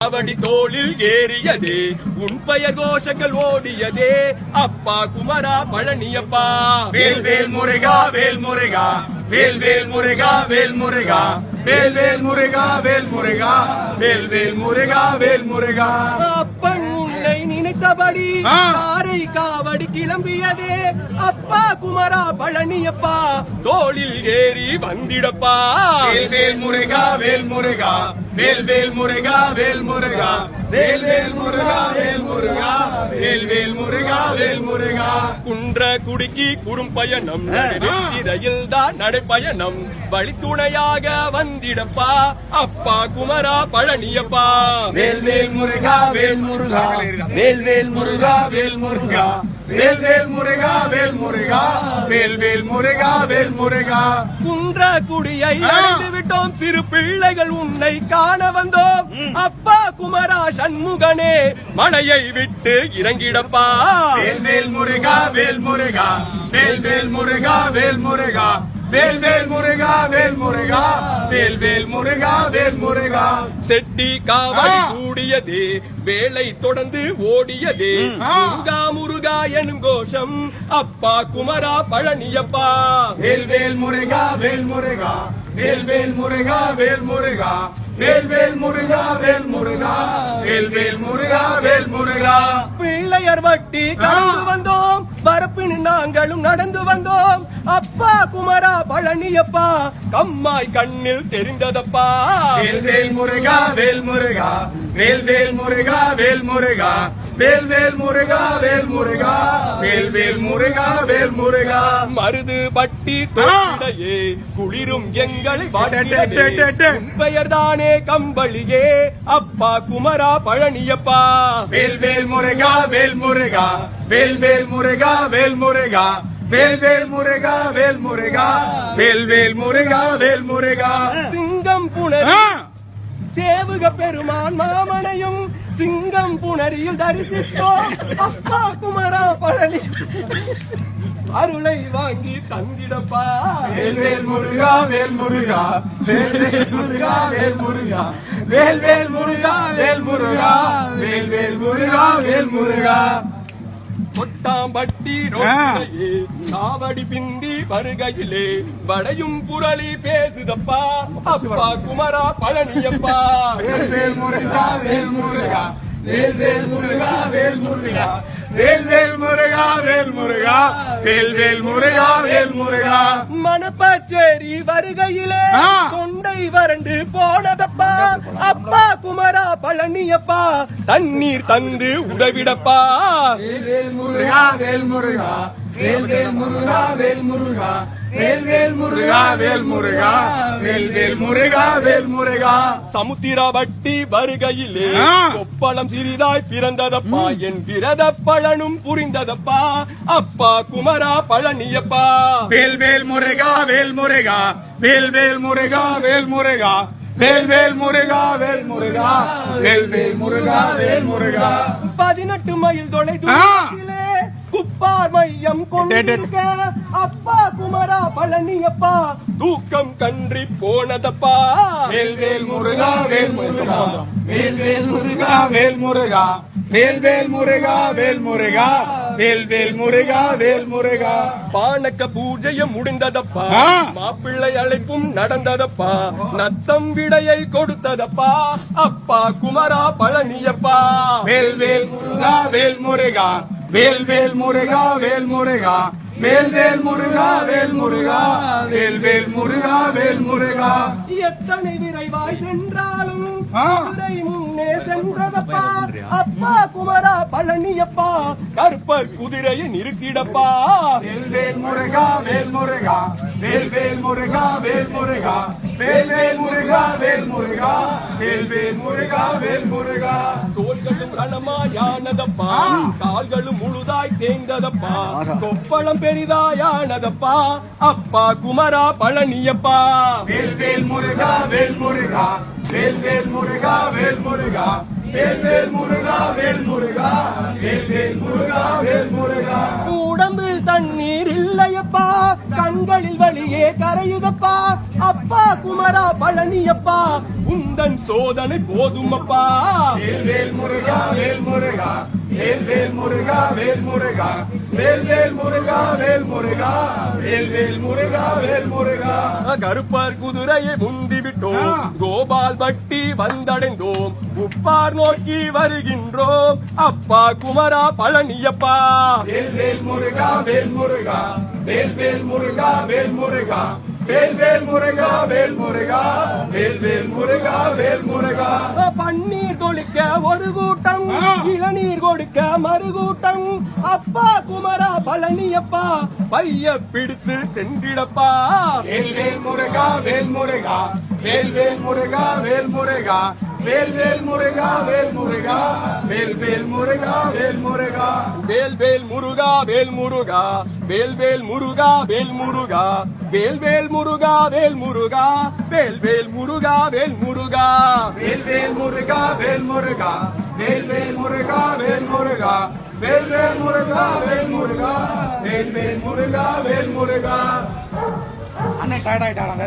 அவடி தோளில் ஏறியதே உன் பெயர் கோஷங்கள் ஓடியதே அப்பா குமரா பழனியப்பா. வேல் வேல் முருகா வேல் முருகா வேல் வேல் முருகா வேல் முருகா வேல் வேல் முருகா வேல் முருகா வேல் வேல் முருகா வேல் முருகா. அப்பன் உன்னை நினைத்தபடி. காரை காவடி கிளம்பியதே அப்பா குமரா பழனியப்பா தோளில் ஏறி வந்திடப்பா. வேல் வேல் முருகா வேல் முருகா வேல் வேல் முருகா வேல் முருகா. வேல் வேல் முருகா வேல் முருகா. வேல் வேல் முருகா வேல் முருகா. குன்ற குடுக்கி குறும்பயணம். நெடுஞ்சிறையில் தான் நடைப்பயணம். வழித்துணையாக வந்திடப்பா. அப்பா குமரா பழனியப்பா. வேல் வேல் முருகா வேல் முருகா. வேல் வேல் முருகா வேல் முருகா. வேல் வேல் முருகா வேல் முருகா வேல் வேல் முருகா வேல் முருகா. குன்ற குடியை ஆ. அடைந்து விட்டோம். சிறு பிள்ளைகள் உன்னை காண வந்தோம். அப்பா குமரா சண்முகனே மலையை விட்டு இறங்கிடப்பா. வேல் வேல் முருகா வேல் முருகா வேல் வேல் முருகா வேல் முருகா. வேல் வேல் முருகா வேல் முருகா வேல் வேல் முருகா வேல் முருகா. செட்டி காவடி. கூடியதே வேலை தொடர்ந்து ஓடியதே. முருகா முருகா எனும் கோஷம் அப்பா குமரா பழனியப்பா. வேல் வேல் முருகா வேல் முருகா. வேல் வேல் முருகா வேல் முருகா. வேல் வேல் முருகா வேல் முருகா. வேல் வேல் முருகா வேல் முருகா. பிள்ளையர் வட்டி கடந்து. வந்தோம். வரப்பின் நாங்களும் நடந்து வந்தோம். அப்பா குமரா பழனியப்பா கம்மாய் கண்ணில் தெரிந்ததப்பா. வேல் வேல் முருகா வேல் முருகா வேல் வேல் முருகா வேல் முருகா வேல் வேல் முருகா வேல் முருகா. வேல் வேல் முருகா வேல் முருகா. மருது பட்டி தோட்டிடையே குளிரும் எங்களை டே, டே, டே. பெயர் தானே கம்பளியே அப்பா குமரா பழனியப்பா. வேல் வேல் முருகா வேல் முருகா. வேல் வேல் முருகா வேல் முருகா. வேல் வேல் முருகா வேல் முருகா. வேல் வேல் முருகா வேல் முருகா. சிங்கம் புனரி! சேவுக பெருமான் மாமனையும் சிங்கம் புணரியில் தரிசித்தோம். அப்பா குமரா பழனி. அருளை வாங்கி தந்திடப்பா. வேல் வேல் முருகா வேல் முருகா. வேல் வேல் முருகா வேல் முருகா. வேல் வேல் முருகா வேல் முருகா. வேல் வேல் முருகா வேல் முருகா. கொட்டாம்பட்டி ரோட்டிலேயே காவடி பிந்தி வருகையிலே வடையும் புரளி பேசுதப்பா. அப்பா குமரா பழனியப்பா. வேல் வேல் முருகா வேல் முருகா வேல் வேல் முருகா வேல் முருகா. வேல் வேல் முருகா வேல் முருகா வேல் வேல் முருகா வேல் முருகா. மணப்பச்சேரி வருகையிலே. தொண்டை வறண்டு போனதப்பா. அப்பா குமரா பழனியப்பா தண்ணீர் தந்து உதவிடப்பா. வேல் முருகா வேல் முருகா வேல் வேல் முருகா வேல் முருகா. வேல் வேல் முருகா வேல் முருகா வேல் வேல் முருகா வேல் முருகா. சமுத்திரவட்டி வருகையிலே. கொப்பளம் சிறிதாய் பிறந்ததப்பா என் விரத பலனும் புரிந்ததப்பா அப்பா குமரா பழனியப்பா. வேல் வேல் முருகா வேல் முருகா வேல் வேல் முருகா வேல் முருகா. வேல் வேல் முருகா வேல் முருகா வேல் வேல் முருகா வேல் முருகா. பதினெட்டு மைல் தொலை தூரத்திலே குப்பார் மையம் கொண்டிருக்க. அப்பா குமரா பழனியப்பா தூக்கம் கன்றி போனதப்பா. வேல் வேல் முருகா வேல் முருகா. வேல் வேல் முருகா வேல் முருகா. வேல் வேல் முருகா வேல் முருகா. வேல் வேல் முருகா வேல் முருகா. பானக்க பூஜையும் முடிந்ததப்பா. மாப்பிள்ளை அழைப்பும் நடந்ததப்பா. நத்தம் விடையை கொடுத்ததப்பா. அப்பா குமரா பழனியப்பா. வேல் வேல் முருகா வேல் முருகா. வேல் வேல் முருகா வேல் முருகா. வேல் வேல் முருகா வேல் முருகா. வேல் வேல் முருகா வேல் முருகா. எத்தனை விரைவாய் சென்றாலும். குதிரை முன்னே சென்றதப்பா. அப்பா குமரா பழனியப்பா. கற்பர் குதிரையை நிறுத்திடப்பா வேல் வேல் முருகா வேல் முருகா. வேல் வேல் முருகா வேல் முருகா. வேல் வேல் முருகா வேல் முருகா. வேல் வேல் முருகா வேல் முருகா. தோள்களும் ரணமாயானதப்பா கால்களும் முழுதாய் தேய்ந்ததப்பா. கொப்பளம் பெரிதாயானதப்பா. அப்பா குமரா பழனியப்பா. வேல் வேல் முருகா வேல் முருகா. வேல் வேல் முருகா வேல் முருகா. வேல் வேல் முருகா வேல் முருகா. வேல் வேல் முருகா வேல் முருகா. உடம்பில் தண்ணீர் இல்லையப்பா. கண்களில் வழியே கரையுதப்பா. அப்பா அப்பா குமரா பழனியப்பா உந்தன் சோதனை போதுமப்பா வேல் வேல் முருகா வேல் முருகா. வேல் வேல் முருகா வேல் முருகா. வேல் வேல் முருகா வேல் முருகா. வேல் வேல் முருகா வேல் முருகா. கருப்பர் குதிரையை முந்தி விட்டோம். கோபால் பட்டி வந்தடைந்தோம். உப்பார் நோக்கி வருகின்றோம். அப்பா குமரா பழனியப்பா வேல் வேல் முருகா வேல் முருகா. வேல் வேல் முருகா வேல் முருகா. வேல் வேல் முருகா வேல் முருகா வேல் வேல் முருகா வேல் முருகா. பன்னீர் தொளிக்க ஒரு கூட்டம். இளநீர் கொடுக்க மறு கூட்டம். அப்பா குமரா பழனியப்பா பைய பிடித்து சென்றிடப்பா வேல் வேல் முருகா வேல் முருகா வேல் வேல் முருகா வேல் முருகா. வேல் வேல் முருகா வேல் முருகா வேல் வேல் முருகா வேல் முருகா வேல் வேல் முருகா வேல் முருகா வேல் வேல் முருகா வேல் முருகா வேல் வேல் முருகா வேல் முருகா வேல் வேல் முருகா வேல் முருகா வேல் வேல் முருகா வேல் முருகா வேல் வேல் முருகா வேல் முருகா வேல் வேல் முருகா வேல் முருகா வேல் வேல் முருகா வேல் முருகா அண்ணன் டயர்ட் ஆயிட்டாங்க வேற